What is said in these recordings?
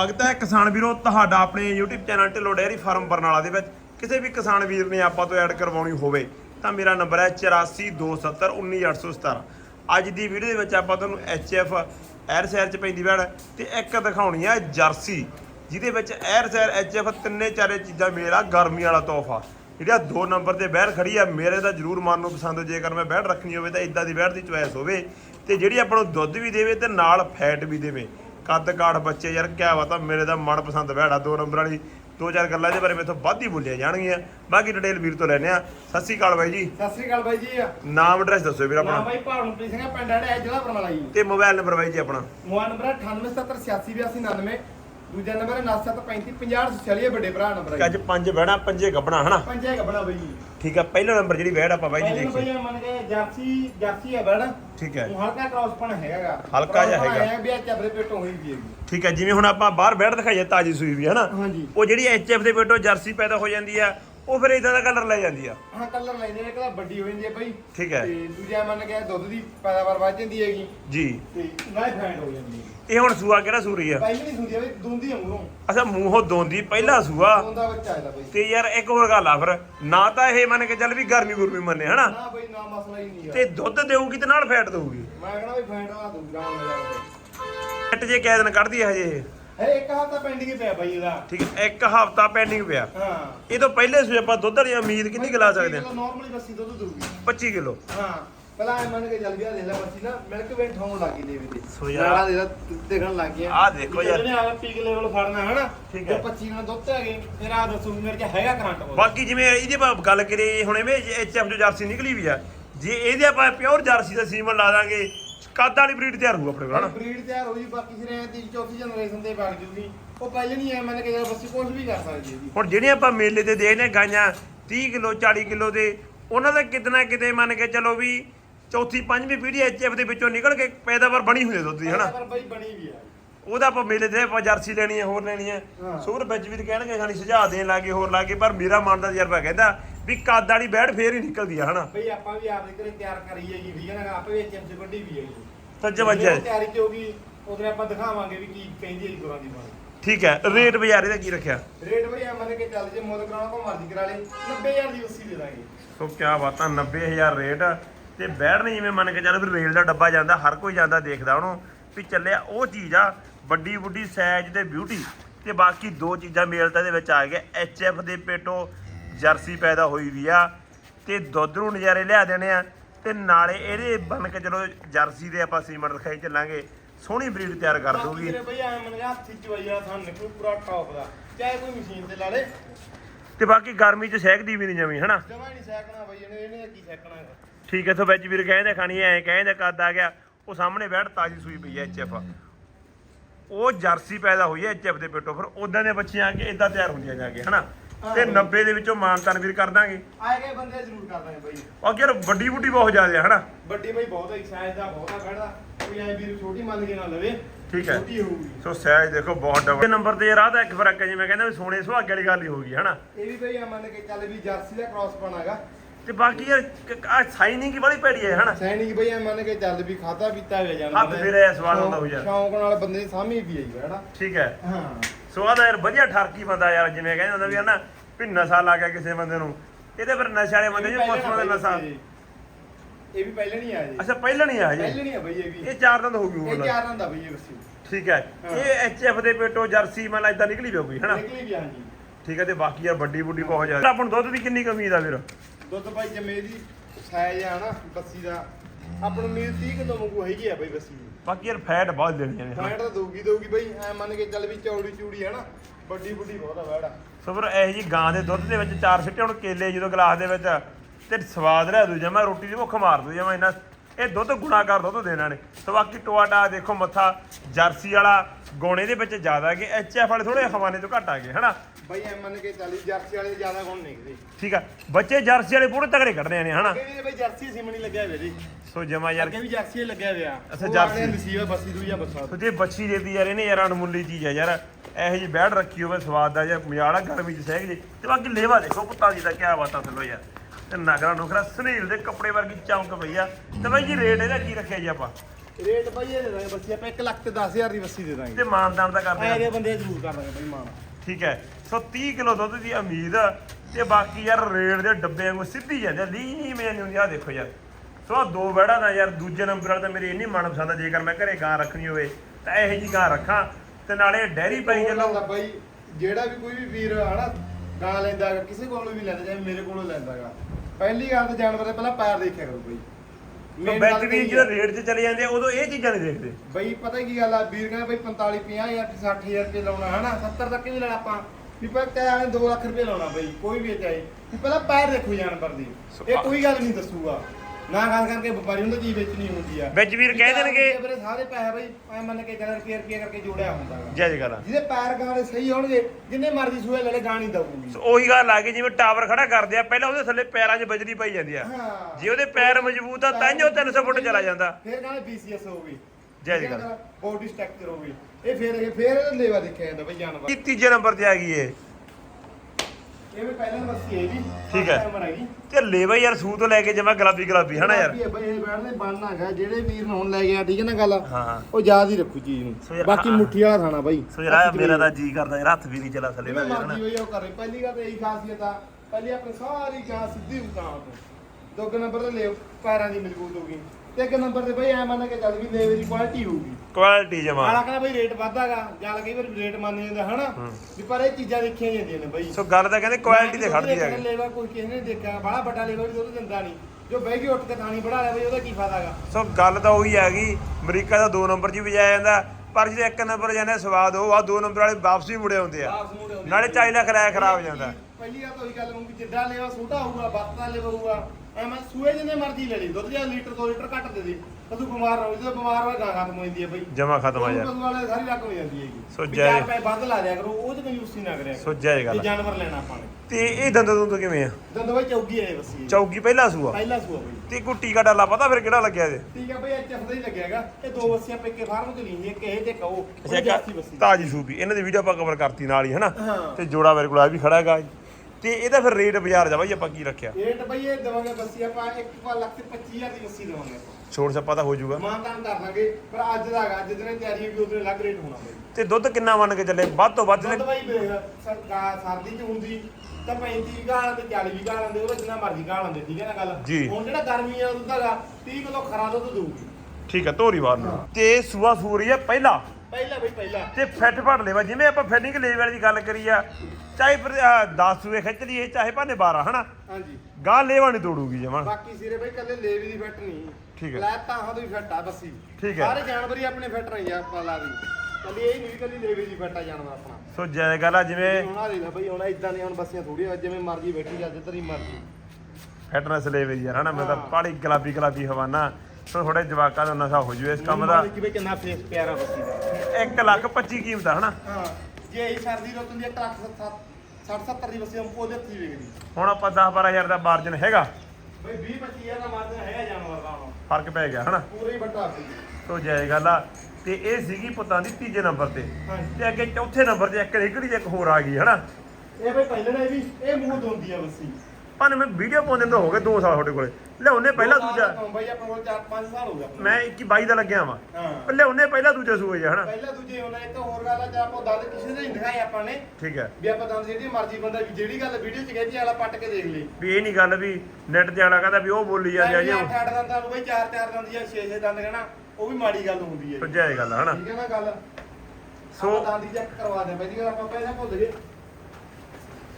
ਸਵਾਗਤ ਹੈ ਕਿਸਾਨ ਵੀਰੋ, ਤੁਹਾਡਾ ਆਪਣੇ YouTube channel Dhillon dairy farm Barnala ਦੇ ਵਿੱਚ। ਕਿਸੇ ਵੀ ਕਿਸਾਨ ਵੀਰ ਨੇ ਆਪਾਂ ਤੋਂ ਐਡ ਕਰਵਾਉਣੀ ਹੋਵੇ, ਤਾਂ ਮੇਰਾ ਨੰਬਰ ਹੈ 8427191817 ਅੱਜ ਦੀ ਵੀਡੀਓ ਦੇ ਵਿੱਚ ਆਪਾਂ ਤੁਹਾਨੂੰ HF ਐਰ ਸ਼ਹਿਰ ਚ ਪੈਂਦੀ ਵੈੜ ਤੇ ਇੱਕ ਦਿਖਾਉਣੀ ਹੈ ਜਰਸੀ, ਜਿਹਦੇ ਵਿੱਚ ਐਰ ਸ਼ਹਿਰ HF ਤਿੰਨੇ ਚਾਰੇ ਚੀਜ਼ਾਂ ਮੇਰਾ ਗਰਮੀ ਵਾਲਾ ਤੋਹਫਾ। ਜਿਹੜਾ ਦੋ ਨੰਬਰ ਤੇ ਬਹਿਰ ਖੜੀ ਆ, ਮੇਰੇ ਤਾਂ ਜ਼ਰੂਰ ਮਨ ਨੂੰ ਪਸੰਦ ਹੋ ਜੇਕਰ ਮੈਂ ਬਹਿੜ ਰੱਖਣੀ ਹੋਵੇ ਤਾਂ ਇਦਾਂ ਦੀ ਬਹਿਰ ਦੀ ਚੁਆਇਸ ਹੋਵੇ। ਤੇ ਜਿਹੜੀ ਆਪਾਂ ਨੂੰ ਦੁੱਧ ਵੀ ਦੇਵੇ ਤੇ ਨਾਲ ਫੈਟ ਵੀ ਦੇਵੇ। ਕੱਦ ਕਾਠ ਬੱਚੇ ਯਾਰ ਕਿਆ ਬਾਤ ਆ ਮੇਰੇ ਤਾਂ ਮਨ ਪਸੰਦ ਬਹਿੜਾ ਦੋ ਨੰਬਰ ਵਾਲੀ ਦੋ ਚਾਰ ਗੱਲਾਂ ਇਹਦੇ ਬਾਰੇ ਮੇਥੋਂ ਵੱਧ ਹੀ ਬੋਲੀਆਂ ਜਾਣਗੀਆਂ। ਬਾਕੀ ਡਿਟੇਲ ਵੀਰ ਤੋਂ ਲੈਣੇ ਆ ਸਤਿ ਸ਼੍ਰੀ ਅਕਾਲ ਬਾਈ ਜੀ। ਸਤਿ ਸ੍ਰੀ ਅਕਾਲ ਬਾਈ ਜੀ। ਨਾਮ ਐਡਰੈਸ ਦੱਸੋ ਵੀਰ ਨਾਮ ਆਪਣਾ ਬਾਈ ਭਾਵਨਪ੍ਰੀਤ ਸਿੰਘ ਪਿੰਡ ਅੜੇ ਜ਼ਿਲ੍ਹਾ ਬਰਨਾਲਾ ਜੀ। ਤੇ ਮੋਬਾਈਲ ਨੰਬਰ ਬਾਈ ਜੀ ਆਪਣਾ। ਮੋਬਾਈਲ ਨੰਬਰ ਹੈ 9877888299 ਦੂਜਾ ਨੰਬਰ ਹੈ 973550 ਵੱਡੇ ਭਰਾ ਨੰਬਰ ਹੈ ਅੱਜ ਪੰਜ ਬਹਿਣਾ ਪੰਜੇ ਗੱਬਣਾ ਹਨਾ? ਪੰਜੇ ਗੱਬਣਾ ਬਾਈ ਠੀਕ ਆ ਪਹਿਲਾ ਨੰਬਰ ਜਿਹੜੀ ਬਹਿੜ ਆਪਾਂ ਬਾਈ ਜੀ ਪਹਿਲਾਂ ਦੇਖੀ। ਬਾਈ ਮੰਨ ਕੇ ਜਰਸੀ ਜਰਸੀ ਹੈ ਬੜਾ ਠੀਕ ਹੈ। ਹਲਕਾ ਕ੍ਰਾਸਪਨ ਹੈਗਾ ਹਲਕਾ ਜਿਹਾ ਹੈਗਾ। ਹੈ ਵੀ ਆ ਚੱਬਰੇ ਪੇਟੋਂ ਹੋਈ ਵੀ ਹੈਗੀ ਠੀਕ ਹੈ ਜਿਵੇਂ ਹੁਣ ਆਪਾਂ ਬਾਹਰ ਬਹਿੜ ਦਿਖਾਈਏ ਤਾਜੀ ਸੂਈ ਵੀ ਹਨਾ? ਹਾਂਜੀ। ਉਹ ਜਿਹੜੀ ਐਚਐਫ ਦੇ ਪੇਟੋਂ ਜਰਸੀ ਪੈਦਾ ਹੋ ਜਾਂਦੀ ਆ ਉਹ ਫਿਰ ਇਦਾਂ ਦਾ ਕਲਰ ਲੈ ਜਾਂਦੀ ਆ। ਹਾਂ ਕਲਰ ਲੈਂਦੇ ਨੇ ਕਿਹਦਾ ਵੱਡੀ ਹੋ ਜਾਂਦੀ ਹੈ ਬਾਈ। ਠੀਕ ਹੈ। ਤੇ ਦੂਜਾ ਮੰਨ ਕੇ ਦੁੱਧ ਦੀ ਪੈਦਾਵਾਰ ਵੱਧ ਜਾਂਦੀ ਹੈਗੀ। ਜੀ। ਤੇ ਨਾਲੇ ਫੈਂਡ ਹੋ ਜਾਂਦੀ ਹੈ ਇਹ ਹੁਣ ਸੂਆ ਕਿਹੜਾ ਸੂਰੀ ਆ? ਪਹਿਲੀ ਨਹੀਂ ਹੁੰਦੀ ਬਈ ਦੂੰਦੀ ਮੂੰਹੋਂ। ਅੱਛਾ ਮੂੰਹੋਂ ਦੋਂਦੀ ਪਹਿਲਾ ਸੂਆ। ਉਹਦਾ ਬੱਚਾ ਇਹਦਾ ਬਾਈ। ਤੇ ਯਾਰ ਇੱਕ ਹੋਰ ਗੱਲ ਆ ਫਿਰ ਨਾ ਤਾਂ ਇਹ ਮੰਨ ਕੇ ਚੱਲ ਵੀ ਗਰਮੀ ਗੁਰਮੀ ਮੰਨੇ ਹਨਾ? ਨਾ ਬਈ ਨਾ ਮਸਲਾ ਹੀ ਨਹੀਂ ਤੇ ਦੁੱਧ ਦੇਊਗੀ ਤੇ ਨਾਲ ਫੈਟ ਦੇਊਗੀ। ਮੈਂ ਕਹਿੰਦਾ ਵੀ ਫੈਂਡ ਆ ਦੂੰ ਗਾਉਂ ਲੈ ਜਾ ਫੈਟ ਜੇ ਕਿਹ ਦਿਨ ਕੱਢਦੀ ਹੈ ਹਜੇ ਇਹ? ਹੈ ਇੱਕ ਹਫ਼ਤਾ ਪੈਂਡਿੰਗ ਪਿਆ ਬਾਈ ਇਹਦਾ। ਠੀਕ ਹੈ ਇੱਕ ਹਫਤਾ ਪੈਂਡਿੰਗ ਪਿਆ। ਹਾਂ। ਇਹ ਤੋਂ ਪਹਿਲੇ ਸੂਏ ਆਪਾਂ ਦੁੱਧ ਵਾਲੀ ਉਮੀਦ ਕਿੰਨੀ ਕੁ ਲਾ ਸਕਦੇ ਹਾਂ ਨਾਰਮਲੀ ਬੱਸੀ ਦੁੱਧ ਦੂਗੀ 25 ਕਿਲੋ। ਹਾਂ ਪਹਿਲਾਂ ਐ ਮੰਨ ਕੇ ਚੱਲ ਗਿਆ ਦੇਖ ਲੈ ਬੱਸੀ ਨਾ ਮਿਲਕ ਵੇਟ ਹੋਣ ਲੱਗੀ ਦੇਵੇ ਤੇ ਸੋ ਯਾਰ- ਨਾਲਾਂ ਦੇ ਲਾ ਦੇਖਣ ਲੱਗ ਗਿਆ। ਆਹ ਦੇਖੋ ਯਾਰ। ਜਿਹਨੇ ਆ ਪੀਕ ਲੈਵਲ ਫੜਨਾ ਹਨਾ? ਠੀਕ ਤੇ ਹੈ। 25 ਨਾਲ ਦੁੱਧ ਹੈਗੇ ਫਿਰ ਆ ਦੱਸੋ ਵੀ ਮੇਰੇ ਚ ਹੈਗਾ ਕਰੰਟ ਬੋਲ ਬਾਕੀ ਜਿਵੇਂ ਇਹਦੀ ਆਪਾਂ ਗੱਲ ਕਰੀਏ ਹੁਣ ਐਵੇਂ ਐਚਐਫ ਜੋ ਜਰਸੀ ਨਿਕਲੀ ਵੀ ਆ ਜੇ ਇਹਦੇ ਆਪਾਂ ਪਿਓਰ ਜਰਸੀ ਦਾ ਸੀਮਨ ਲਾ ਦਾਂਗੇ ਕੱਦ ਵਾਲੀ ਬਰੀਡ ਤਿਆਰ ਹੋਊ ਆਪਣੇ ਕੋਲ ਹਨਾ? ਬਰੀਡ ਤਿਆਰ ਹੋਈ ਬਾਕੀ ਫਿਰ ਐ ਚੌਥੀ ਜਨਰੇਸ਼ਨ ਦੇ ਬਣ ਜੂਗੀ। ਉਹ ਪਹਿਲੇ ਨਹੀਂ ਐ ਮੰਨ ਕੇ ਜਦ ਬੱਸੀ ਕੁਝ ਵੀ ਕਰ ਸਕਦੀ ਜੀ। ਹੁਣ ਜਿਹੜੀਆਂ ਆਪਾਂ ਮੇਲੇ ਤੇ ਦੇਖਦੇ ਗਾਈਆਂ 30 ਕਿਲੋ 40 ਕਿਲੋ ਦੇ ਉਹਨਾਂ ਦਾ ਕਿਤਨਾ ਕਿਤੇ ਮੰਨ ਕੇ ਚਲੋ ਵੀ ਚੌਥੀ ਪੰਜਵੀਂ ਪੀੜ੍ਹੀ ਐਚਐਫ ਦੇ ਵਿੱਚੋਂ ਨਿਕਲ ਕੇ ਪੈਦਾਵਾਰ ਬਣੀ ਹੋਈ ਹੈ ਦੁੱਧ ਦੀ ਹਨਾ? ਪਰ ਬਈ ਬਣੀ ਵੀ ਆ। ਉਹਦਾ ਆਪਾਂ ਮੇਲੇ ਤੇ ਆਪਾਂ ਜਰਸੀ ਲੈਣੀ ਹੈ ਹੋਰ ਲੈਣੀ ਹੈ। ਸੂਰ ਵਿੱਚ ਵੀ ਕਹਿਣਗੇ ਸਾਡੀ ਸੁਝਾਅ ਦੇਣ ਲੱਗੇ ਹੋਰ ਲੱਗੇ ਪਰ ਮੇਰਾ ਮਨ ਦਾ ਤਜਰਬਾ ਕਹਿੰਦਾ ਵੀ ਕਾਦ ਵਾਲੀ ਬੈੜ ਫੇਰ ਹੀ ਨਿਕਲਦੀ ਆ ਹਨਾ? ਬਈ ਆਪਾਂ ਵੀ ਆਪਦੇ ਘਰੇ ਤਿਆਰ ਕਰੀ ਜੀ ਠੀਕ ਆਪੇ ਵਿੱਚ ਚਿਪਸ ਵੀ ਹੈ 55 ਹੈ ਤਿਆਰੀ ਤੇ ਉਹਦੇ ਆਪਾਂ ਦਿਖਾਵਾਂਗੇ ਵੀ ਕੀ ਕਹਿੰਦੀ ਹੈ ਗੁਰਾਂ ਦੀ ਬਾਣੀ ਠੀਕ ਹੈ ਰੇਟ ਬਾਜ਼ਾਰੇ ਦਾ ਕੀ ਰੱਖਿਆ? ਰੇਟ ਬਈ ਮੰਨ ਕੇ ਚੱਲ ਜੇ ਮੁੱਲ ਕਰਾਉਣਾ ਕੋ ਮਰਜ਼ੀ ਕਰਾ ਲੈ 90000 ਦੀ ਉਸੀ ਦੇ ਦਾਂਗੇ। ਸੋ ਕਿਆ ਬਾਤਾਂ 90000 ਰੇਟ। ਤੇ ਬੈਠਣੀ ਜਿਵੇਂ ਮੰਨ ਕੇ ਚੱਲ ਵੀ ਰੇਲ ਦਾ ਡੱਬਾ ਜਾਂਦਾ ਹਰ ਕੋਈ ਜਾਂਦਾ ਦੇਖਦਾ ਉਹਨੂੰ ਵੀ ਚੱਲਿਆ ਉਹ ਚੀਜ਼ ਆ ਵੱਡੀ ਵੱਡੀ ਸਾਈਜ਼ ਤੇ ਬਿਊਟੀ ਤੇ ਬਾਕੀ ਦੋ ਚੀਜ਼ਾਂ ਮੇਲ ਤਾਂ ਦੇ ਵਿੱਚ ਆ ਗਿਆ ਐਚ ਐਫ ਦੇ ਪੇਟੋ ਜਰਸੀ ਪੈਦਾ ਹੋਈ ਵੀ ਆ ਤੇ ਦੁੱਧ ਨੂੰ ਨਜ਼ਾਰੇ ਲਿਆ ਦੇਣੇ ਆ। ਤੇ ਨਾਲੇ ਇਹਦੇ ਬਣ ਕੇ ਚਲੋ ਜਰਸੀ ਦੇ ਆਪਾਂ ਸੀਮਨ ਰਖਾਈ ਚੱਲਾਂਗੇ ਸੋਹਣੀ ਬਰੀਡ ਤਿਆਰ ਕਰ ਬਾਕੀ ਦੂਗੀ ਤੇਰੇ ਬਈ ਆ ਮੰਨ ਕੇ ਹੱਥ ਚ ਵਈ ਆ ਸਾਨੂੰ ਨਿਕਲੂ ਪੂਰਾ ਟੌਪ ਦਾ। ਚਾਹੇ ਕੋਈ ਮਸ਼ੀਨ ਤੇ ਲਾ ਲੇ। ਤੇ ਬਾਕੀ ਗਰਮੀ 'ਚ ਸਹਿਕਦੀ ਵੀ ਨਹੀਂ ਜਮੀ ਹਨਾ? ਜਮਾ ਨਹੀਂ ਸੈਕਣਾ ਬਈ ਇਹਨੇ ਇਹਨੇ ਕੀ ਸੈਕਣਾ ਹੈਗਾ? ਠੀਕ ਹੈ ਸੋ ਵਿੱਚ ਵੀਰ ਕਹਿੰਦੇ ਖਾਣੀ ਐ ਕਹਿੰਦੇ ਕੱਦ ਆ ਗਿਆ। ਉਹ ਸਾਹਮਣੇ ਬੈਠ ਤਾਜੀ ਸੂਈ ਪਈ ਐ ਐਚਐਫ ਉਹ ਜਰਸੀ ਪੈਦਾ ਹੋਈ ਐ ਐਚਐਫ ਦੇ ਪੇਟੋਂ ਫਿਰ ਉਦਾਂ ਦੇ ਬੱਚੇ ਆ ਕੇ ਇਦਾਂ ਤਿਆਰ ਹੁੰਦੀਆਂ ਜਾ ਕੇ ਹਨਾ? ਤੇ 90 ਦੇ ਵਿੱਚੋਂ ਮਾਨਤਨ ਵੀਰ ਕਰ ਦਾਂਗੇ। ਆਏ ਗਏ ਬੰਦੇ ਜ਼ਰੂਰ ਕਰ ਦਾਂਗੇ ਬਈ। ਉਹ ਯਾਰ ਵੱਡੀ ਵੱਡੀ ਬਹੁਤ ਜ਼ਿਆਦਾ ਹੈ ਹਨਾ? ਵੱਡੀ ਬਈ ਬਹੁਤ ਹੈ ਸਾਈਜ਼ ਦਾ ਬਹੁਤ ਆ ਖੜਾ ਕੋਈ ਐ ਵੀਰ ਛੋਟੀ ਮੰਨ ਕੇ ਨਾ ਲਵੇ ਠੀਕ ਹੈ। ਛੋਟੀ ਹੋਊਗੀ। ਸੋ ਸਾਈਜ਼ ਦੇਖੋ ਬਹੁਤ ਡਬਲ ਨੰਬਰ ਤੇ ਰਾਹ ਦਾ ਇੱਕ ਫ਼ਰਕ ਹੈ ਜਿਵੇਂ ਕਹਿੰਦਾ ਵੀ ਸੋਨੇ ਸੁਹਾਗੇ ਵਾਲੀ ਗੱਲ ਹੀ ਹੋ ਗਈ ਹਨਾ? ਇਹ ਵੀ ਬਈ ਆ ਮੰਨ ਕੇ ਚੱਲ ਵੀ ਜਰਸੀ ਦਾ ਕ੍ਰਾਸ ਬਣਾਗਾ। ਤੇ ਬਾਕੀ ਯਾਰ ਆ ਸਾਈਨਿੰਗ ਹੀ ਬੜੀ ਭੈੜੀ ਹੈ ਹਨਾ? ਸੈਨਿਕ ਬਈ ਐ ਮੰਨ ਕੇ ਚੱਲ ਵੀ ਖਾਦਾ ਪੀਤਾ ਹੋ ਜਾਂਦਾ ਹੱਥ ਫਿਰ ਸਵਾਲ ਹੁੰਦਾ ਹੋ ਯਾਰ। ਸ਼ੌਂਕ ਨਾਲ ਬੰਦੇ ਦੀ ਸਾਹਮਣੇ ਵੀ ਆਈ ਬੜਾ ਠੀਕ ਹੈ। ਹਾਂ। ਸੋ ਆਦਾ ਯਾਰ ਵਧੀਆ ਠਰਕੀ ਬੰਦਾ ਯਾਰ ਜਿਵੇਂ ਕਹਿੰਦਾ ਹੁੰਦਾ ਵੀ ਹਨਾ ਵੀ ਨਸ਼ਾ ਲਾ ਗਿਆ ਕਿਸੇ ਬੰਦੇ ਨੂੰ। ਇਹਦੇ ਪਰ ਨਸ਼ੇ ਵਾਲੇ ਬੰਦੇ ਜੀ ਪੁੱਛਣ ਦਾ ਨਸ਼ਾ। ਇਹ ਵੀ ਪਹਿਲੇ ਨਹੀਂ ਆਇਆ ਜੀ। ਅੱਛਾ ਪਹਿਲਾਂ ਨਹੀਂ ਆ ਜੀ? ਪਹਿਲੇ ਨਹੀਂ ਆ ਬਈ ਇਹ ਵੀ। ਇਹ ਚਾਰ ਦੰਦ ਹੋ ਗਈ ਇਹ ਚਾਰ ਦਾ ਬਈ ਇਹ ਵਸੀ ਠੀਕ ਹੈ। ਹਾਂ। ਇਹ ਐਚਐਫ ਦੇ ਪੇਟੋ ਜਰਸੀ ਮਨ ਇਦਾਂ ਨਿਕਲੀ ਪਈ ਹਨਾ? ਨਿਕਲੀ ਵੀ ਹਾਂਜੀ। ਠੀਕ ਹੈ ਤੇ ਬਾਕੀ ਯਾਰ ਵੱਡੀ ਬੁੱਢੀ ਬਹੁਤ ਜ਼ਿਆਦਾ। ਆਪਾਂ ਨੂੰ ਦੁੱਧ ਦੀ ਕਿੰਨੀ ਕਮੀ ਦਾ ਵੀਰ ਦੁੱਧ ਭਾਈ ਜਮੇ ਦੀ ਸਾਈਜ਼ ਆ ਨਾ ਬੱਸੀ ਦਾ ਆਪਾਂ ਨੂੰ ਮੀਲ 30 ਕਿਲੋ ਵਾਂਗੂ ਹੈਗੀ ਆ ਬਈ ਬੱਸੀ ਬਾਕੀ ਯਾਰ ਫੈਟ ਬਹੁਤ ਦੇਣੀ ਹੈ ਫੈਂਟ ਤਾਂ ਦਊਗੀ ਦਊਗੀ ਬਈ ਐ ਮੰਨ ਕੇ ਚੱਲ ਵੀ ਚੌੜੀ ਚੂੜੀ ਹੈ ਨਾ ਵੱਡੀ ਬੁੱਢੀ ਬਹੁਤ ਆ ਵੜਾ ਸੋ ਫਿਰ ਇਹ ਜੀ ਗਾਂ ਦੇ ਦੁੱਧ ਦੇ ਵਿੱਚ ਚਾਰ ਸਿੱਟੇ ਹੁਣ ਕੇਲੇ ਜਦੋਂ ਗਲਾਸ ਦੇ ਵਿੱਚ ਤੇ ਸਵਾਦ ਲੈ ਦੂ ਜਮਾ ਰੋਟੀ ਦੀ ਭੁੱਖ ਮਾਰ ਦੂ ਜਮਾ ਇਹਨਾਂ ਇਹ ਦੁੱਧ ਗੁਣਾ ਕਰ ਦੁੱਧ ਦੇਣਾ ਨੇ। ਸੋ ਬਾਕੀ ਟੋਆਟਾ ਦੇਖੋ ਮੱਥਾ ਜਰਸੀ ਵਾਲਾ ਗੋਣੇ ਦੇ ਵਿੱਚ ਜ਼ਿਆਦਾ ਕਿ ਐਚਐਫ ਵਾਲੇ ਥੋੜੇ ਹਵਾਨੇ ਤੋਂ ਘੱਟ ਆ ਗਏ ਹਨਾ? ਬਈ ਐ ਮੰਨ ਕੇ ਚੱਲ ਜਰਸੀ ਵਾਲੇ ਜ਼ਿਆਦਾ ਗੁਣ ਨਿਕਦੇ ਠੀਕ ਆ। ਬੱਚੇ ਜਰਸੀ ਵਾਲੇ ਪੂਰੇ ਤਗੜੇ ਕੱਢਦੇ ਨੇ ਹਨਾ? ਵੀ ਬਈ ਜਰਸੀ ਸਿਮਣੀ ਲੱਗਿਆ ਹੋਇਆ ਜੀ। ਸੋ ਜਮਾ ਯਾਰ ਅੱਗੇ ਵੀ ਜਰਸੀ ਲੱਗਿਆ ਹੋਇਆ। ਅੱਛਾ, ਜਰਸੀ। ਨਸੀਬ ਆ ਬੱਸੀ ਦੂਜਾ ਬੱਸਾ ਸੋ ਜੇ ਬੱਚੀ ਦੇਦੀ ਯਾਰ ਇਹਨੇ ਯਾਰ ਅਣਮੁੱਲੀ ਚੀਜ਼ ਹੈ ਯਾਰ। ਇਹੋ ਜੀ ਬੈਠ ਰੱਖੀ ਹੋਵੇ ਸਵਾਦ ਦਾ ਜਾਂ ਮਜਾਲਾ ਗਰਮੀ ਚ ਸਹਿਜ ਜੇ। ਤੇ ਬਾਕੀ ਲੇਵਾ ਦੇਖੋ ਪੁੱਤਾਂ ਦੀ ਦਾ ਕੀ ਬਾਤਾਂ ਥੱਲੋ ਯਾਰ। ਤੇ ਨਗਰਾ ਨੁਖਰਾ ਸੁਨੀਲ ਦੇ ਕੱਪੜੇ ਵਰਗੀ ਚਮਕ ਪਈ ਆ। ਤੇ ਬਾਈ ਜੀ ਰੇਟ ਇਹਦਾ ਕੀ ਰੱਖਿਆ ਜੀ ਆਪਾਂ? ਰੇਟ ਬਾਈ ਇਹ ਦੇ ਦਾਂਗੇ ਬੱਸੀ ਆਪਾਂ 1 ਲੱਖ ਤੇ 10000 ਦੀ ਬੱਸੀ ਦੇ ਤੇ ਦਾਂਗੇ ਮਾਨਦਾਨ ਦਾ ਕਰਦੇ ਆ। ਦੇ ਬੰਦੇ ਜ਼ਰੂਰ ਕਰ ਦਾਂਗੇ ਬਾਈ ਮਾਨ। ਠੀਕ ਹੈ। ਸੋ 30 ਕਿਲੋ ਦੁੱਧ ਦੀ ਉਮੀਦ ਆ। ਤੇ ਬਾਕੀ ਯਾਰ ਰੇਡ ਦੇ ਡੱਬੇ ਵਾਂਗੂ ਸਿੱਧੀ ਜਾਂਦੇ ਲੀ ਨਹੀਂ ਹੁੰਦੀ ਆ। ਦੇਖੋ ਯਾਰ। ਸੋ ਆਹ ਦੋ ਬੈੜਾ ਨਾ ਯਾਰ ਦੂਜੇ ਨੰਬਰ ਵਾਲਾ ਤਾਂ ਮੇਰੀ ਇੰਨੀ ਮਨਪਸੰਦ ਆ ਜੇਕਰ ਮੈਂ ਘਰੇ ਗਾਂ ਰੱਖਣੀ ਹੋਵੇ ਤਾਂ ਇਹੋ ਜੀ ਗਾਂ ਰੱਖਾਂ। ਤੇ ਨਾਲੇ ਡੈਰੀ ਪਾਈ ਚੱਲੋ। ਆ ਬਾਈ ਜਿਹੜਾ ਵੀ ਕੋਈ ਵੀ ਵੀਰ ਹਨਾ ਗਾਂ ਲੈਂਦਾ ਕਿਸੇ ਕੋਲੋਂ ਵੀ ਲੈਂਦਾ ਚਾਹੇ ਮੇਰੇ ਕੋਲੋਂ ਲੈਂਦਾਗਾ। ਪਹਿਲੀ ਗੱਲ ਤਾਂ ਜਾਨਵਰ ਦੇ ਪਹਿਲਾਂ ਪੈਰ ਦੇਖਿਆ ਕਰੋ ਬਾਈ। ਗੱਲ ਵੀ ਜਦੋਂ ਆ। ਰੇਟ 'ਚ ਚਲੇ ਜਾਂਦੇ ਆ, ਉਦੋਂ ਇਹ ਚੀਜ਼ਾਂ ਨਹੀਂ ਦੇਖਦੇ। ਬਈ ਪਤਾ ਕੀ ਗੱਲ ਆ? ਵੀਰ ਕਹਿੰਦਾ ਬਈ 45 50 ਜਾਂ 60000 ਰੁਪਏ ਲਾਉਣਾ ਹਨਾ? 70 ਤੱਕ ਵੀ ਲੈਣਾ ਆਪਾਂ। ਵੀ ਪਰ ਕਹਿਆ 2 ਲੱਖ ਰੁਪਏ ਲਾਉਣਾ ਬਈ ਕੋਈ ਵੀ ਚਾਹੇ ਵੀ ਪਹਿਲਾਂ ਪੈਰ ਦੇਖੋ ਜਾਨਵਰ ਦੀ। ਇਹ ਕੋਈ ਗੱਲ ਨਹੀਂ ਦੱਸੂਗਾ। ਨਾ ਗੱਲ ਕਰਕੇ ਵਪਾਰੀ ਹੁੰਦਾ ਚੀਜ਼ ਵੇਚਣੀ ਹੁੰਦੀ ਆ। ਵਿੱਚ ਵੀਰ ਕਹਿ ਦੇਣਗੇ ਵੀਰੇ ਸਾਰੇ ਪੈਸੇ ਬਈ ਐ ਮੰਨ ਕੇ ਚੱਲ ਰੁਪਏ ਰੁਪਏ ਕਰਕੇ ਜੋੜਿਆ ਹੁੰਦਾ ਜੈ ਜੈ ਕਰਾਂ ਜਿਹਦੇ ਪੈਰ ਗਾਣੇ ਸਹੀ ਹੋਣਗੇ ਜਿੰਨੇ ਮਰਜ਼ੀ ਸੂਏ ਲੈ ਲੈ ਗਾਣੀ ਦਊਗੀ। ਉਹੀ ਗੱਲ ਆ ਗਈ ਜਿਵੇਂ ਟਾਵਰ ਖੜਾ ਕਰਦੇ ਆ ਪਹਿਲਾਂ ਉਹਦੇ ਥੱਲੇ ਪੈਰਾਂ 'ਚ ਬਜਰੀ ਪਾਈ ਜਾਂਦੀ ਆ। ਜੇ ਉਹਦੇ ਪੈਰ ਮਜ਼ਬੂਤ ਆ ਤਾਂ ਹੀ ਉਹ 300 ਫੁੱਟ ਚਲਾ ਜਾਂਦਾ। ਫਿਰ ਕਹਿੰਦੇ ਬੀਸੀਐਸ ਹੋਊਗੀ। ਜੈ ਜੈ ਕਰਾਂ। ਬੋਡੀ ਸਟਰਕਚਰ ਹੋਊਗੀ ਇਹ ਫਿਰ ਇਹ ਫਿਰ ਲੇਵਾ ਦੇਖਿਆ ਜਾਂਦਾ ਬਈ ਜਾਨਵਰ। ਕੀ ਤੀਜੇ ਨੰਬਰ ਤੇ ਆ ਗਈ ਇਹ। ਇਹ ਵੀ ਪਹਿਲਾਂ ਦੱਸੀ ਹੈ ਜੀ ਠੀਕ ਹੈ। ਨੰਬਰ ਹੈਗੀ ਤੇ ਲੇਵਾ ਯਾਰ ਸੂ ਤੋਂ ਲੈ ਕੇ ਜਮਾ ਗੁਲਾਬੀ ਗੁਲਾਬੀ ਹਨਾ ਯਾਰ? ਇਹ ਬਈ ਇਹ ਬੈਠਦੇ ਬੰਨ ਹੈਗਾ ਜਿਹੜੇ ਵੀਰ ਨੂੰ ਹੁਣ ਲੈ ਗਿਆ ਠੀਕ ਹੈ ਨਾ ਗੱਲ? ਹਾਂ ਹਾਂ। ਉਹ ਯਾਦ ਹੀ ਰੱਖੂ ਚੀਜ਼ ਸੋ ਨੂੰ ਯਾਰ ਬਾਕੀ ਹਾਂ। ਮੁੱਠੀ ਵਾਲਾ ਖਾਣਾ ਬਾਈ। ਸੋ ਯਾਰ ਮੇਰਾ ਤਾਂ ਜੀ ਕਰਦਾ ਯਾਰ ਹੱਥ ਵੀ ਨਹੀਂ ਚਲਾ ਥੱਲੇ ਜਿਵੇਂ ਨਾ ਹਨਾ। ਮਰਜ਼ੀ ਹੋਈ ਉਹ ਕਰੇ ਪਹਿਲੀ ਗੱਲ ਤਾਂ ਇਹੀ ਖਾਸੀਅਤ ਆ। ਪਹਿਲੀ ਆਪਣੀ ਸਾਰੀ ਗਾਂ ਸਿੱਧੀ ਉਤਾਂ ਤੋਂ। ਦੋ ਨੰਬਰ ਤੇ ਲੈ ਪੈਰਾਂ ਦੀ ਮਜ਼ਬੂਤ ਹੋਊਗੀ ਤੇ ਇੱਕ ਨੰਬਰ ਤੇ ਬਈ ਐ ਮੰਨ ਕੇ ਚੱਲ ਵੀ ਲੇਵੇ ਦੀ ਕੁਆਲਿਟੀ ਹੋਊਗੀ। ਕੁਆਲਿਟੀ ਜਮਾ। ਆਲਾ ਕਹਿੰਦਾ ਬਈ ਰੇਟ ਵਾਧਾਗਾ ਜਾਂ ਕਈ ਵਾਰ ਰੇਟ ਮੰਨ ਜਾਂਦਾ ਹਨਾ? ਵੀ ਪਰ ਇਹ ਚੀਜ਼ਾਂ ਦੇਖੀਆਂ ਜਾਂਦੀਆਂ ਨੇ ਬਈ। ਸੋ ਗੱਲ ਤਾਂ ਕਹਿੰਦੇ ਕੁਆਲਿਟੀ ਤੇ ਖੜਦੀ ਆ ਲੇਵਾ ਕੋਈ ਕਿਸੇ ਨੇ ਦੇਖਿਆ ਬੜਾ ਵੱਡਾ ਲੇਵਾ ਵੀ ਦੁੱਧ ਦਿੰਦਾ ਨਹੀਂ। ਜੋ ਬਹਿ ਕੇ ਉੱਠ ਕੇ ਥਾਣੀ ਬੜਾ ਲਿਆ ਬਈ ਉਹਦਾ ਕੀ ਫਾਇਦਾਗਾ ਸੋ ਗੱਲ ਤਾਂ ਉਹੀ ਆ ਗਈ ਅਮਰੀਕਾ ਦਾ ਦੋ ਨੰਬਰ 'ਚ ਵਜਾਇਆ ਜਾਂਦਾ ਪਰ ਜੇ ਇੱਕ ਨੰਬਰ ਜਾਂਦੇ ਸਵਾਦ ਉਹ ਆ ਦੋ ਨੰਬਰ ਵਾਲੇ ਵਾਪਸ ਵੀ ਮੁੜੇ ਆਉਂਦੇ ਆ। ਵਾਪਸ ਮੁੜ ਆਉਂਦੇ ਨਾਲੇ ਚਾਈਲਾ ਕਿਰਾਇਆ ਖਰਾਬ ਹੋ ਜਾਂਦਾ। ਪਹਿਲੀ ਗੱਲ ਤਾਂ ਉਹੀ ਗੱਲ ਵੀ ਜਿੱਡਾ ਲੇਵਾ ਛੋਟਾ ਹੋਊਗਾ ਬੱਤ ਦਾ ਲੇਵਾ ਹੋਊਗਾ। ਐਵੇਂ ਸੂਏ ਜਿੰਨੇ ਮਰਜ਼ੀ ਲੈ ਲਈ ਦੁੱਧ ਜਾਂ ਲੀਟਰ 2 ਲੀਟਰ ਘੱਟ ਦੇ ਦੇ। ਤੂੰ ਬਿਮਾਰ ਰਹੋ ਜਦੋਂ ਬਿਮਾਰ ਹੋਇਆ ਗਾਂ ਖਤਮ ਹੋ ਜਾਂਦੀ ਹੈ ਬਈ। ਜਮਾ ਖਤਮ ਆ ਯਾਰ ਪਸ਼ੂ ਵਾਲੇ ਸਾਰੀ ਰੱਖ ਹੋ ਜਾਂਦੀ ਹੈਗੀ। ਸੋ ਜੈ- ਚਾਰ ਪੈਸੇ ਵੱਧ ਲਾ ਦਿਆ ਕਰੋ ਉਹ ਤੇ ਕੰਜੂਸੀ ਨਾ ਕਰਿਆ ਕਰੋ ਸੋ ਜੈ ਜੇ ਗੱਲ ਜਾਨਵਰ ਲੈਣਾ ਆਪਾਂ ਨੇ। ਤੇ ਇਹ ਦੰਦ ਦੁੰਦ ਕਿਵੇਂ ਆ? ਦੰਦ ਬਈ ਚੌਗੀ ਆਏ ਬਸੀ ਚੌਕੀ ਪਹਿਲਾ ਸੂਆ? ਪਹਿਲਾ ਸੂਆ ਬਈ। ਤੇ ਗੁੱਟੀ ਕਾ ਡਾਲਾ ਪਤਾ ਫਿਰ ਕਿਹੜਾ ਲੱਗਿਆ ਠੀਕ ਹੈ ਬਈ ਐਚਐਫ ਦਾ ਹੀ ਲੱਗਿਆਗਾ ਇਹ ਦੋ ਬੱਸੀਆਂ ਪੇਕੇ ਫਾਰਮ ਤੋਂ ਲਈਆਂ ਇੱਕ ਇਹ ਤੇ ਕਹੋ ਅੱਛਾ ਤਾਜੀ ਸੂਪੀ ਇਹਨਾਂ ਦੀ ਵੀਡੀਓ ਆਪਾਂ ਕਵਰ ਕਰਤੀ ਨਾਲ ਹੀ ਹਨਾ? ਹਾਂ। ਤੇ ਜੋੜਾ ਮੇਰੇ ਕੋਲ ਆ ਵੀ ਖੜਾ ਹੈਗਾ। ਤੇ ਇਹਦਾ ਫਿਰ ਰੇਟ ਬਾਜ਼ਾਰ ਜਾ ਬਾਈ ਆਪਾਂ ਕੀ ਰੱਖਿਆ? ਰੇਟ ਬਈ ਇਹ ਦਵਾਂਗੇ ਬੱਸੀ ਆਪਾਂ 1 ਲੱਖ ਤੇ 25000 ਦੀ ਬੱਸੀ ਦਵਾਂਗੇ ਛੋੜ ਛੱਪਾ ਤਾਂ ਹੋ ਜਾਊਗਾ। ਮਾਨਤਾਨ ਕਰ ਲਾਂਗੇ ਪਰ ਅੱਜ ਦਾ ਹੈਗਾ ਅੱਜ ਦਿਨੇ ਤਿਆਰੀ ਹੋਈ ਉਹਦੇ ਅਲੱਗ ਰੇਟ ਹੋਣਾ ਬਈ। ਤੇ ਦੁੱਧ ਕਿੰਨਾ ਮੰਨ ਕੇ ਚੱਲੇ? ਵੱਧ ਤੋਂ ਵੱਧ ਦੁੱਧ ਬਈ ਵੇਖ ਸਰਕਾਰ ਸਰਦੀ ਚ ਹੁੰਦੀ ਤਾਂ 35 ਗਾਲਾਂ ਤੇ 40 ਵੀ ਗਾਲਾਂ ਦੇ ਉਹਦਾ ਜਿੰਨਾ ਮਰਜ਼ੀ ਗਾਲਾਂ ਦੇ ਠੀਕ ਹੈ ਨਾ ਗੱਲ? ਜੀ। ਹੁਣ ਜਿਹੜਾ ਗਰਮੀ ਆ ਦੁੱਧ ਹੈਗਾ 30 ਕਿਲੋ ਖਰਾ ਦੁੱਧ ਦਊਗੀ। ਠੀਕ ਹੈ ਧੋਰੀ ਵਾਰ ਨੂੰ। ਤੇ ਸੂਆ ਸੂਰੀ ਆ ਪਹਿਲਾ। ਪਹਿਲਾਂ ਬਈ ਪਹਿਲਾਂ। ਤੇ ਫਿੱਟ ਫੜ ਲੈਵਾ ਜਿਵੇਂ ਆਪਾਂ ਫੈਡਿੰਗ ਲੈਵਲ ਦੀ ਗੱਲ ਕਰੀ ਆ ਚਾਹੇ ਫਿਰ 10 ਸੂਏ ਖਿੱਚ ਲਈਏ ਚਾਹੇ ਭਾਨੇ 12 ਹਨਾ? ਹਾਂਜੀ। ਗਾਂ ਲੈਵਾ ਨਹੀਂ ਤੋੜੂਗੀ ਜਮਾ। ਬਾਕੀ ਸਿਰੇ ਬਈ ਕੱਲੇ ਲੇਵੀ ਦੀ ਫਿੱਟ ਨਹੀਂ। ਠੀਕ ਹੈ। ਲੈ ਤਾਂ ਹਾਂ ਦੀ ਫਿੱਟ ਆ ਬੱਸੀ। ਠੀਕ ਹੈ। ਸਾਰੇ ਜਾਨਵਰ ਹੀ ਆਪਣੇ ਫਿੱਟ ਨਹੀਂ ਆ ਪਾਲਾ ਦੀ ਕੱਲੀ ਇਹ ਨਹੀਂ ਕੱਲੀ ਲੇਵੀ ਦੀ ਫਿੱਟ ਆ ਜਾਨਵਰ ਆਪਣਾ। ਸੋ ਜੈ ਗੱਲ ਆ ਜਿਵੇਂ ਹੁਣ ਦੇਖ ਲੈ ਬਈ ਹੁਣ ਇਦਾਂ ਦੀਆਂ ਹੁਣ ਬੱਸੀਆਂ ਥੋੜੀਆਂ ਜਿਵੇਂ ਮਰਜ਼ੀ ਬੈਠੀ ਜਾ ਜਿੱਧਰ ਹੀ ਮਰਜ਼ੀ। ਫਿਟਨੈਸ ਲੈਵਲ ਯਾਰ ਹਨਾ? ਮੈਂ ਤਾਂ। ਪਾੜੀ ਗੁਲਾਬੀ ਗੁਲਾਬੀ ਹਵਾਨਾ। ਸੋ ਥੋੜੇ ਜਵਾਕਾਂ ਦਾ ਨਸ਼ਾ ਹੋ ਜੂਏ ਇਸ ਕੰਮ ਦਾ। ਕਿ ਬਈ ਕਿੰਨਾ ਫੇਸ ਪਿਆਰਾ ਬੱਸੀ ਦਾ। 1 ਲੱਖ 25 ਕੀਮਤ ਆ ਹਨਾ? ਹਾਂ ਜੇ ਇਹ ਸਰਦੀ ਰੁੱਤ ਦੀ 1 ਲੱਖ 60 70 ਦੀ ਬੱਸੀ ਹਮ ਉਹਦੇ ਹੱਥੀ ਵੇਖਦੀ ਹੁਣ ਆਪਾਂ 10 12000 ਦਾ ਮਾਰਜਨ ਹੈਗਾ। ਬਈ 20 25 ਹਜ਼ਾਰ ਦਾ ਮਾਰਜਨ ਹੈਗਾ ਜਾਨਵਰ ਦਾ ਹੁਣ। ਫ਼ਰਕ ਪੈ ਗਿਆ ਹਨਾ? ਪੂਰੇ ਹੀ ਵੱਡਾ ਸੀ। ਸੋ ਜੈ ਗੱਲ। ਆ ਤੇ ਇਹ ਸੀਗੀ ਪੁੱਤਾਂ ਦੀ ਤੀਜੇ ਨੰਬਰ ਤੇ। ਤੇ ਅੱਗੇ ਚੌਥੇ ਨੰਬਰ ਤੇ ਇੱਕ ਰਿਕੜੀ ਤੇ ਇੱਕ ਹੋਰ ਆ ਗਈ ਹਨਾ? ਇਹ ਬਈ ਪਹਿਲਾਂ ਇਹ ਵੀ ਇਹ ਮੂੰਹ ਦੋਂਦੀ ਆ ਬੱਸੀ। ਭਾਵੇਂ ਮੈਂ ਵੀਡੀਓ ਪਾਉਂਦੇ ਨੂੰ ਤਾਂ ਹੋ ਗਏ 2 ਸਾਲ ਤੁਹਾਡੇ ਕੋਲੇ। ਲਿਆਉਨੇ ਪਹਿਲਾ ਦੂਜਾ ਬਈ ਆਪਾਂ ਕੋਲ 4-5 ਸਾਲ ਹੋ ਗਏ ਆਪਣੇ। ਮੈਂ 21 22 ਦਾ ਲੱਗਿਆ ਵਾਂ। ਹਾਂ। ਲਿਆਉਨੇ ਪਹਿਲਾ ਦੂਜਾ ਸੂਏ ਆ ਹਨਾ? ਪਹਿਲਾਂ ਦੂਜੇ ਹੁਣ ਇੱਕ ਹੋਰ ਗੱਲ ਆ ਜੇ ਆਪਾਂ ਦੰਦ ਕਿਸੇ ਦੇ ਨਹੀਂ ਦਿਖਾਏ ਆਪਾਂ ਨੇ ਠੀਕ ਹੈ। ਵੀ ਆਪਾਂ ਦੰਦ ਜਿਹੜੀ ਮਰਜ਼ੀ ਬੰਦਾ ਵੀ ਜਿਹੜੀ ਗੱਲ ਵੀਡੀਓ 'ਚ ਕਹਿੰਦੀ ਆਲਾ ਪੱਟ ਕੇ ਦੇਖ ਲਈ ਵੀ ਇਹ ਨਹੀਂ ਗੱਲ ਵੀ ਨੈਟ ਤੇ ਆਲਾ ਕਹਿੰਦਾ ਵੀ ਉਹ ਬੋਲੀ ਜਾਂਦੇ ਆ ਜੀ ਅੱਠ ਅੱਠ ਦੰਦਾਂ ਨੂੰ ਬਈ ਚਾਰ ਚਾਰ ਦੰਦ ਜਾਂ ਛੇ ਛੇ ਦੰਦ ਕਹਿਣਾ ਉਹ ਵੀ ਮਾੜੀ ਗੱਲ ਹੁੰਦੀ ਹੈ ਸੋ ਜੈ ਗੱਲ ਹਨਾ? ਠੀਕ ਹੈ ਨਾ ਗੱਲ? ਸੋ- ਸੋ ਦੰਦ ਦੀ ਚੈੱਕ ਕਰਵਾ ਦੇ ਪਹਿਲੀ ਗੱਲ ਆਪਾਂ ਪਹਿਲਾਂ ਭੁੱਲ ਗਏ।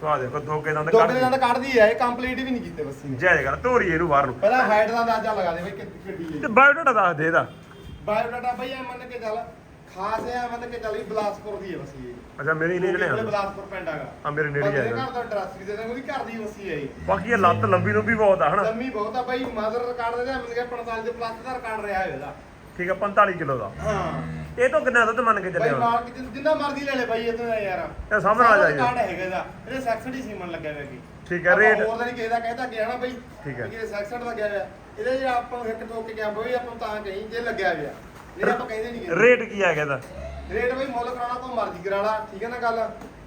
ਸੋ ਆ ਦੇਖੋ ਦੋ ਕੇ ਦੰਦ ਦੋ ਕੱਢ ਕਿਲੇ ਦੰਦ ਕੱਢਦੀ ਹੈ ਇਹ ਕੰਪਲੀਟ ਵੀ ਨਹੀਂ ਕੀਤੇ ਬੱਸੀ ਨੇ ਜੈ ਗੱਲ ਧੋਰੀ ਇਹਨੂੰ ਬਾਹਰ ਨੂੰ। ਪਹਿਲਾਂ ਹਾਈਟ ਦਾ ਅੰਦਾਜ਼ਾ ਲਗਾ ਦੇ ਬਈ ਕਿੰਨੀ ਕਿੱਡੀ ਤੇ ਹੈ ਬਾਇਓਡਾਟਾ ਦੱਸ ਦੇ ਇਹਦਾ। ਬਾਇਓਡਾਟਾ ਬਈ ਐ ਮੰਨ ਕੇ ਚੱਲ ਖਾਸ ਐ ਮੰਨ ਕੇ ਚੱਲ ਵੀ ਬਲਾਸਪੁਰ ਦੀ ਹੈ ਬੱਸੀ ਇਹ। ਅੱਛਾ ਮੇਰੀ ਨੇੜੇ ਕੋਲੇ ਲਿਆ ਬਲਾਸਪੁਰ ਪਿੰਡ ਹੈਗਾ। ਆ ਮੇਰੇ ਨੇੜੇ ਬੰਦੇ ਆ ਦੇ ਜਾਣਾ। ਘਰ ਦਾ ਐਡਰੈਸ ਵੀ ਦੇ ਦਾਂਗੇ ਉਹਦੀ ਘਰ ਦੀ ਬੱਸੀ ਹੈ ਇਹ। ਬਾਕੀ ਇਹ ਲੱਤ ਲੰਬੀ ਲੰਬੀ ਬਹੁਤ ਆ ਹਨਾ? ਲੰਮੀ ਬਹੁਤ ਆ ਬਈ ਮਦਰ ਰਿਕਾਰਡ ਦੇ ਮਿਲ ਗਿਆ 45 ਦੇ ਪਲੱਸ ਦਾ ਰਿਕਾਰਡ ਰਿਹਾ ਹੈ ਇਹਦਾ। ਠੀਕ ਆ 45 ਕਿਲੋ ਦਾ। ਹਾਂ। ਇਹ ਤੋਂ ਕਿੰਨਾ ਦੁੱਧ ਮੰਨ ਕੇ ਬਈ ਚੱਲੇ ਹੁਣ ਮਾਰ ਕੇ ਜਿੰਨਾ ਮਰਜ਼ੀ ਲੈ ਲੈ ਬਈ ਇਹ ਤਾਂ ਯਾਰ। ਇਹ ਸਾਹਮਣੇ ਆ ਜਾਈਏ। ਰਿਕਾਰਡ ਹੈਗਾ ਇਹਦਾ। ਇਹਦੇ ਸੈਕਸਡੀ ਸੀਮਨ ਲੱਗਿਆ ਹੋਇਆ ਕੀ। ਠੀਕ ਹੈ ਰੇਟ ਹੋਰ ਤਾਂ ਨਹੀਂ ਕਿਸੇ ਦਾ ਕਹਿਤਾ ਗਿਆ ਨਾ ਬਈ। ਠੀਕ ਹੈ। ਕਿ ਸੈਕਸਡ ਲੱਗਿਆ ਹੋਇਆ। ਇਹਦੇ ਜੇ ਆਪਾਂ ਨੂੰ ਇੱਕ ਟੋਕ ਕੇ ਗਿਆ ਬਈ ਆਪਾਂ ਨੂੰ ਤਾਂ ਕਹੀਂ ਜੇ ਲੱਗਿਆ ਹੋਇਆ। ਨਹੀਂ ਆਪਾਂ ਕਹਿੰਦੇ ਨਹੀਂ ਰੇਟ ਕੀ ਆ ਗਿਆ ਇਹਦਾ? ਰੇਟ ਬਈ ਮੁੱਲ ਕਰਾਉਣਾ ਤੋਂ ਮਰਜ਼ੀ ਕਰਾ ਲਾ ਠੀਕ ਹੈ ਨਾ ਗੱਲ?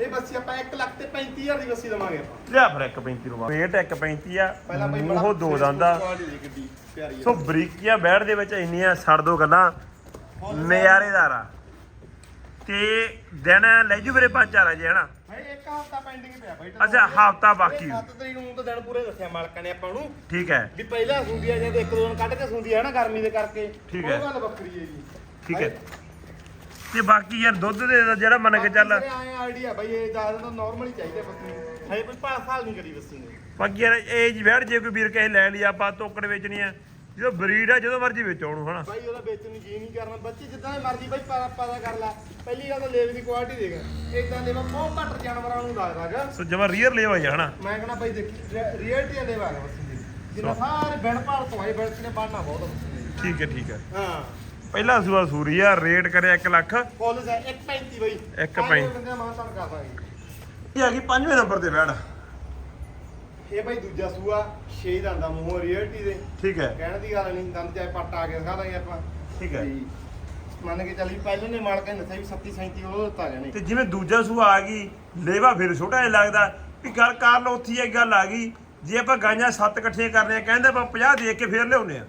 ਇਹ ਬੱਸੀ ਆਪਾਂ 1 ਲੱਖ ਤੇ 35000 ਦੀ ਬੱਸੀ ਦਵਾਂਗੇ ਆਪਾਂ। ਲਿਆ ਫਿਰ 1.35 ਰੁਪਏ ਰੇਟ 1.35 ਆ ਪਹਿਲਾਂ ਬਈ ਮੂੰਹੋਂ ਦੋ ਦੰਦਾ ਕੁਆਲਿਟੀ ਦੀ ਗੱਡੀ ਪਿਆਰੀ ਸੋ ਬਰੀਕੀਆਂ ਬੈਠ ਦੇ ਵਿੱਚ ਇੰਨੀਆਂ ਛੱਡ ਦੋ ਗੱਲਾਂ। ਨਜ਼ਾਰੇਦਾਰ ਆ। ਤੇ ਦਿਨ ਲੈ ਜੂ ਵੀਰੇ ਪੰਜ ਚਾਰ ਅਜੇ ਹਨਾ? ਭਾਈ ਇੱਕ ਹਫਤਾ ਪੈਂਡਿੰਗ ਪਿਆ ਬਾਈ। ਅੱਛਾ ਹਫਤਾ ਬਾਕੀ। 7 ਤਰੀਕ ਨੂੰ ਤਾਂ ਦਿਨ ਪੂਰੇ ਦੱਸਿਆ ਮਾਲਕਾਂ ਨੇ ਆਪਾਂ ਨੂੰ। ਠੀਕ ਹੈ। ਵੀ ਪਹਿਲਾਂ ਸੁੰਦੀ ਆ ਜਦ ਇੱਕ ਦੋ ਦਿਨ ਕੱਢ ਕੇ ਸੁੰਦੀ ਆ ਨਾ ਗਰਮੀ ਦੇ ਕਰਕੇ। ਠੀਕ ਉਹ ਹੈ। ਗੱਲ ਵੱਖਰੀ ਹੈ ਜੀ ਠੀਕ ਹੈ। ਤੇ ਬਾਕੀ ਯਾਰ ਦੁੱਧ ਦੇ ਦਾ ਜਿਹੜਾ ਮੰਨ ਕੇ ਚੱਲ। ਆਏ ਆਈਡੀਆ ਬਾਈ ਇਹ ਜ਼ਿਆਦਾ ਤਾਂ ਨਾਰਮਲ ਹੀ ਚਾਹੀਦਾ ਬੱਸੀ ਹਜੇ ਕੋਈ ਪਾਸ ਸਾਲ ਨਹੀਂ ਕਰੀ ਬੱਸੀ ਨੇ। ਬਾਕੀ ਯਾਰ ਏਜ ਬੈਠ ਜੇ ਕੋਈ ਵੀਰ ਕਹੇ ਲੈ ਲਈ ਆਪਾਂ ਤੋਕੜ ਵੇਚਣੀ ਆ। ਜਦੋਂ ਬਰੀਡ ਆ ਜਦੋਂ ਮਰਜ਼ੀ ਵੇਚੋ ਉਹਨੂੰ ਹਨਾ। ਬਾਈ ਉਹਦਾ ਵੇਚਣ ਨੂੰ ਜੀ ਨਹੀਂ ਕਰਨਾ। ਬੱਚੇ ਜਿੱਦਾਂ ਦੀ ਮਰਜ਼ੀ ਬਾਈ ਪਤਾ ਪਤਾ ਕਰ ਲੈ। ਪਹਿਲੀ ਗੱਲ ਤਾਂ ਲੇਵ ਦੀ ਕੁਆਲਿਟੀ ਦੇਖ। ਇਦਾਂ ਲੇਵਾ ਬਹੁਤ ਘੱਟ ਜਾਨਵਰਾਂ ਨੂੰ ਲੱਗਦਾ ਹੈਗਾ। ਸੋ ਜਮਾ ਰੀਅਰ ਲੈ ਹੋਇਆ ਹਨਾ। ਮੈਂ ਕਹਿੰਦਾ ਬਾਈ ਦੇਖੀ ਰਿਐਲਿਟੀ ਲੇਵਾ ਹੈਗਾ ਬੱਸੀ ਦੀ ਜਿੰਨਾ ਸਾਰੇ ਬਿਨ ਭਾਲ ਤੋਂ ਆਏ ਬਿਨ ਨੇ ਬਾਣਾ ਬਹੁਤ ਆ ਬੱਸੀ ਦੀ। ਠੀਕ ਹੈ ਠੀਕ ਹੈ। ਹਾਂ। ਪਹਿਲਾ ਸੂਆ ਸੂਰੀ ਆ ਰੇਟ ਕਰਿਆ 1 ਲੱਖ। ਕਾਲਜ ਹੈ 135 ਬਾਈ। ਇੱਕ ਪੈਂਤੀ। ਬੰਦੇ ਮਾਂ ਤਾਂ ਕਰ ਦਾਂਗੇ ਇਹ ਆ ਗਈ ਪੰਜਵੇਂ ਨੰਬਰ ਤੇ ਬੈਠ। ਇਹ ਬਾਈ ਦੂਜਾ ਸੂਆ 6 ਦੰਦਾ ਮੂੰਹ ਰਿਐਲਿਟੀ ਦੇ। ਠੀਕ ਹੈ। ਕਹਿਣ ਦੀ ਗੱਲ ਨਹੀਂ ਦੰਦ ਚਾਹੇ ਪੱਟ ਆ ਕੇ ਦਿਖਾ ਦਾਂਗੇ ਆਪਾਂ। ਠੀਕ ਹੈ। ਮੰਨ ਕੇ ਚੱਲੀ ਪਹਿਲੇ ਨੇ ਮਾਲਕਾਂ ਨੇ ਦੱਸਿਆ ਵੀ 37 37 ਉਹ ਦਿੱਤਾ ਜਾਣੇ। ਤੇ ਜਿਵੇਂ ਦੂਜਾ ਸੂਆ ਆ ਗਈ ਲੇਵਾ ਫਿਰ ਛੋਟਾ ਜਿਹਾ ਲੱਗਦਾ। ਵੀ ਗੱਲ ਕਰ ਲਓ ਉੱਥੇ ਇਹ ਗੱਲ ਆ ਗਈ। ਜੇ ਆਪਾਂ ਗਾਈਆਂ ਸੱਤ ਇਕੱਠੀਆਂ ਕਰਨੇ ਆ ਕਹਿੰਦੇ ਆਪਾਂ 50 ਦੇ ਕੇ ਫੇਰ ਲਿਆਉਨੇ ਆ।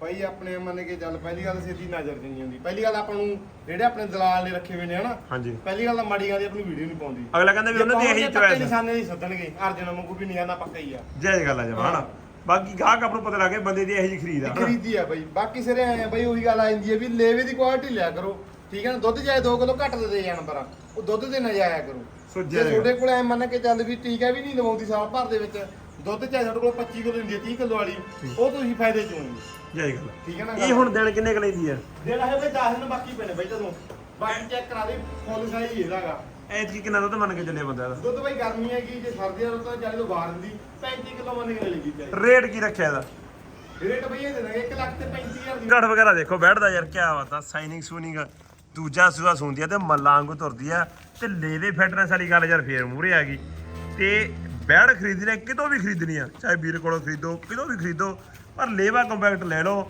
ਬਾਈ ਆਪਣੇ ਮੰਨ ਕੇ ਚੱਲ ਪਹਿਲੀ ਗੱਲ ਸਿੱਧੀ ਨਜ਼ਰ ਨਹੀਂ ਆਉਂਦੀ। ਪਹਿਲੀ ਗੱਲ ਆਪਾਂ ਨੂੰ ਜਿਹੜੇ ਆਪਣੇ ਦਲਾਲ ਨੇ ਰੱਖੇ ਹੋਏ ਨੇ ਹਨਾ? ਹਾਂਜੀ। ਪਹਿਲੀ ਗੱਲ ਤਾਂ ਮਾੜੀ ਗੱਲ ਦੀ ਆਪਣੀ ਵੀਡੀਓ ਨਹੀਂ ਪਾਉਂਦੀ। ਅਗਲਾ ਕਹਿੰਦਾ ਵੀ ਉਹਨਾਂ ਦੀ ਇਹੀ ਚੋਇਸ ਨਿਸ਼ਾਨੇ ਨਹੀਂ ਸੱਦਣਗੇ ਅਰਜਨ ਵਾਂਗੂ ਵੀ ਨਿਸ਼ਾਨਾ ਪੱਕਾ ਹੀ ਆ। ਜੈ ਗੱਲ ਆ ਜਮਾ ਹਨਾ? ਬਾਕੀ ਗਾਹਕ ਆਪ ਨੂੰ ਪਤਾ ਲੱਗੇ ਬੰਦੇ ਦੀ ਇਹੀ ਜਿਹੀ ਖਰੀਦ ਆ ਖਰੀਦੀ ਆ ਬਾਈ। ਬਾਕੀ ਸਿਰੇ ਆਏ ਆ ਬਾਈ ਉਹੀ ਗੱਲ ਆ ਜਾਂਦੀ ਹੈ ਵੀ ਲੇਵੇ ਦੀ ਕੁਆਲਿਟੀ ਲਿਆ ਕਰੋ ਠੀਕ ਹੈ ਨਾ? ਦੁੱਧ ਚਾਹੇ 2 ਕਿਲੋ ਘੱਟ ਦੇ ਦੇ ਜਾਨਵਰਾਂ ਉਹ ਦੁੱਧ ਦੇ ਨਾ ਜਾਇਆ ਕਰੋ। ਸੋ ਜੇ ਜੈ ਤੁਹਾਡੇ ਕੋਲ ਐ ਮੰਨ ਕੇ ਚੱਲ ਵੀ ਟੀਕਾ ਵੀ ਨਹੀਂ ਲਵਾਉਂਦੀ ਸਾਲ ਭਰ ਦੇ ਵਿੱਚ ਦੁੱਧ ਚਾਹੇ ਤੁਹਾਡੇ ਕੋਲ 25 ਕਿਲੋ ਹੁੰਦੀ ਹੈ 30 ਕਿਲੋ ਵਾਲੀ ਉਹ ਤੁਸੀਂ ਫਾਇਦੇ ਚ ਹੋਣਗੇ ਜੈ ਗੱਲ। ਠੀਕ ਹੈ ਨਾ ਇਹ ਹੁਣ ਦਿਨ ਕਿੰਨੇ ਕੁ ਲੈਂਦੀ ਆ? ਜਿਹੜਾ ਹੈ ਬਈ 10 ਦਿਨ ਬਾਕੀ ਪੈਣੇ ਬਈ ਤੁਹਾਨੂੰ ਬਾਕੀ ਚੈੱਕ ਕਰਾ ਦੇ ਫੁੱਲ ਸਾਈਜ਼ ਇਹਦਾਗਾ ਐਤਕੀ ਕਿੰਨਾ ਦੁੱਧ ਮੰਨ ਕੇ ਚੱਲੇ ਬੰਦਾ ਦਾ ਦੁੱਧ ਬਈ ਗਰਮੀ ਹੈਗੀ ਜੇ ਸਰਦੀ ਆ ਤਾਂ ਜਾਨੀ ਤੋਂ ਬਾਹਰ ਦੀ 35 ਕਿਲੋ ਮੰਨ ਕੇ ਲੱਗੀ ਚਾਹੀਦੀ ਰੇਟ ਕੀ ਰੱਖਿਆ ਇਹਦਾ? ਰੇਟ ਬਈ ਇਹ ਦੇ ਦਾਂਗੇ 1 ਲੱਖ ਤੇ 35000 ਦੀ। ਗੜ ਵਗੈਰਾ ਦੇਖੋ ਬੈਠਦਾ ਯਾਰ ਕੀ ਬਾਤ ਆ। ਸਾਈਨਿੰਗ ਸੂਨਿੰਗ ਦੂਜਾ ਸੂਆ ਸੁੰਦੀ ਆ ਤੇ ਮੱਲਾਂ ਵਾਂਗੂ ਤੁਰਦੀ ਆ। ਤੇ ਲੇਵੇ ਫਿਟਨੈਸ ਵਾਲੀ ਗੱਲ ਯਾਰ ਫੇਰ ਮੂਰੇ ਆ ਗਈ। ਤੇ ਬੈੜ ਖਰੀਦਣੀ ਕਿਤੋਂ ਵੀ ਖਰੀਦਣੀ ਆ ਚਾਹੇ ਵੀਰ ਕੋਲੋਂ ਖਰੀਦੋ ਕਿਤੋਂ ਵੀ ਖਰੀਦੋ ਪਰ ਲੇਵਾ ਕੰਪੈਕਟ ਲੈ ਲਓ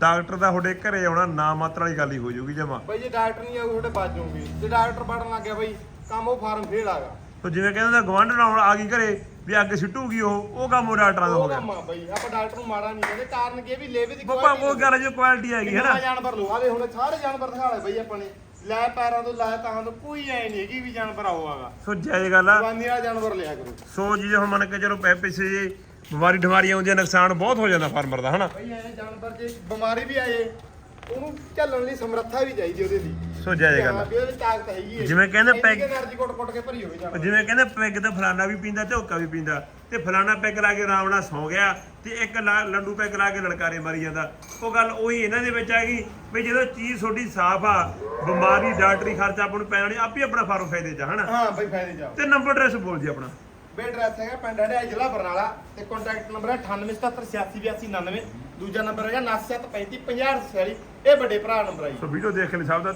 ਡਾਕਟਰ ਦਾ ਤੁਹਾਡੇ ਘਰੇ ਆਉਣਾ ਨਾ ਮਾਤਰ ਵਾਲੀ ਗੱਲ ਹੀ ਹੋ ਜਾਊਗੀ ਜਮਾ। ਬਈ ਜੇ ਡਾਕਟਰ ਨਹੀਂ ਆਊ ਤੁਹਾਡੇ ਬਾਜ ਜਾਊਗੀ ਜੇ ਡਾਕਟਰ ਪੜਨ ਲੱਗ ਗਿਆ ਬਈ ਕੰਮ ਉਹ ਫਾਰਮ ਫੇਲ ਆਗਾ ਤੋ ਜਿਵੇਂ ਕਹਿੰਦਾ ਗਵਾਂਢ ਨਾਲ ਆ ਗਈ ਘਰੇ ਵੀ ਅੱਗ ਸਿੱਟੂਗੀ ਉਹ ਉਹ ਕੰਮ ਉਹ ਡਾਕਟਰਾਂ ਦਾ ਹੋ ਉਹ ਗਿਆ। ਕੰਮ ਆ ਬਈ ਆਪਾਂ ਡਾਕਟਰ ਨੂੰ ਮਾੜਾ ਨਹੀਂ ਕਹਿੰਦੇ ਕਾਰਨ ਕੀ ਹੈ ਵੀ ਲੇਵੇ ਦੀ ਬੱਬਾ ਉਹ ਗੱਲ ਜੋ ਕੁਆਲਿਟੀ ਹੈਗੀ ਹੈ ਨਾ। ਜਾਨਵਰ ਲੋ ਆਲੇ ਹੁਣ ਸਾਰੇ ਜਾਨਵਰ ਦਿਖਾ ਲੈ ਬਈ ਆਪਾਂ ਨੇ। ਲੈ ਪੈਰਾਂ ਤੋਂ ਲੈ ਤਾਂ ਤੋਂ ਕੋਈ ਐ ਨਹੀਂ ਹੈਗੀ ਵੀ ਜਾਨਵਰ ਆਓ ਆਗਾ। ਸੋ ਜਾਇਜ਼ ਗੱਲ। ਆ ਜਵਾਨੀ ਜਾਨਵਰ ਲਿਆ ਕਰੋ। ਸੋ ਜੀ ਹੁਣ ਮੰਨ ਕੇ ਚਲੋ ਪੈ ਪਿੱਛੇ ਜੇ ਬਿਮਾਰੀ ਠਮਾਰੀ ਆਉਂਦੀ ਆ ਨੁਕਸਾਨ ਬਹੁਤ ਹੋ ਜਾਂਦਾ ਫਾਰਮਰ ਦਾ ਹਨਾ? ਬਈ ਐ ਜਾਨਵਰ ਜੇ ਬਿਮਾਰੀ ਵੀ ਆਏ ਉਹਨੂੰ ਝੱਲਣ ਲਈ ਸਮਰੱਥਾ ਵੀ ਚਾਹੀਦੀ ਉਹਦੇ ਲਈ। ਸੋ ਜਾਇਜ਼ ਗੱਲ। ਆ ਵੀ ਉਹਦੀ ਤਾਕਤ ਹੈਗੀ ਜਿਵੇਂ ਕਹਿੰਦੇ ਪੈਗ ਐਨਰਜੀ ਕੁੱਟ ਕੁੱਟ ਕੇ ਭਰੀ ਹੋਵੇ ਜਾਨਵਰ। ਜਿਵੇਂ ਕਹਿੰਦੇ ਪੈਗ ਤੇ ਫਲਾਨਾ ਵੀ ਪੀਂਦਾ ਝੋਕਾ ਵੀ ਪੀਂਦਾ। ਤੇ ਫਲਾਨਾ ਪੈਗ ਲਾ ਕੇ ਨਾਲ ਸੌ ਗਿਆ ਤੇ ਇੱਕ ਲੰਡੂ ਪੈਗ ਲਾ ਕੇ ਲਲਕਾਰੇ ਮਾਰੀ ਜਾਂਦਾ। ਉਹ ਗੱਲ ਉਹੀ ਇਹਨਾਂ ਦੇ ਵਿੱਚ ਆ ਗਈ ਵੀ ਜਦੋਂ ਚੀਜ਼ ਤੁਹਾਡੀ ਸਾਫ਼ ਆ ਬਿਮਾਰੀ ਡਾਕਟਰੀ ਖਰਚਾ ਆਪਾਂ ਨੂੰ ਪੈਣਾ ਨਹੀਂ ਆਪੇ ਆਪਣਾ ਫਾਰਮ ਫਾਇਦੇ ਚ ਹਨਾ? ਹਾਂ ਬਈ ਫਾਇਦੇ ਜਾਓ ਤੇ ਨੰਬਰ ਐਡਰੈਸ ਬੋਲ ਜੀ ਆਪਣਾ। ਬੇ ਐਡਰੈਸ ਹੈਗਾ ਪਿੰਡ ਹੜਿਆ ਜ਼ਿਲ੍ਹਾ ਬਰਨਾਲਾ ਤੇ ਕੰਟੈਕਟ ਨੰਬਰ ਹੈ 9877868299 ਦੂਜਾ ਨੰਬਰ ਹੈਗਾ 973550 ਇਹ ਵੱਡੇ ਭਰਾ ਨੰਬਰ ਹੈ ਜੀ। ਸੋ ਵੀਡੀਓ ਦੇਖ ਲਈ ਸਭ ਦਾ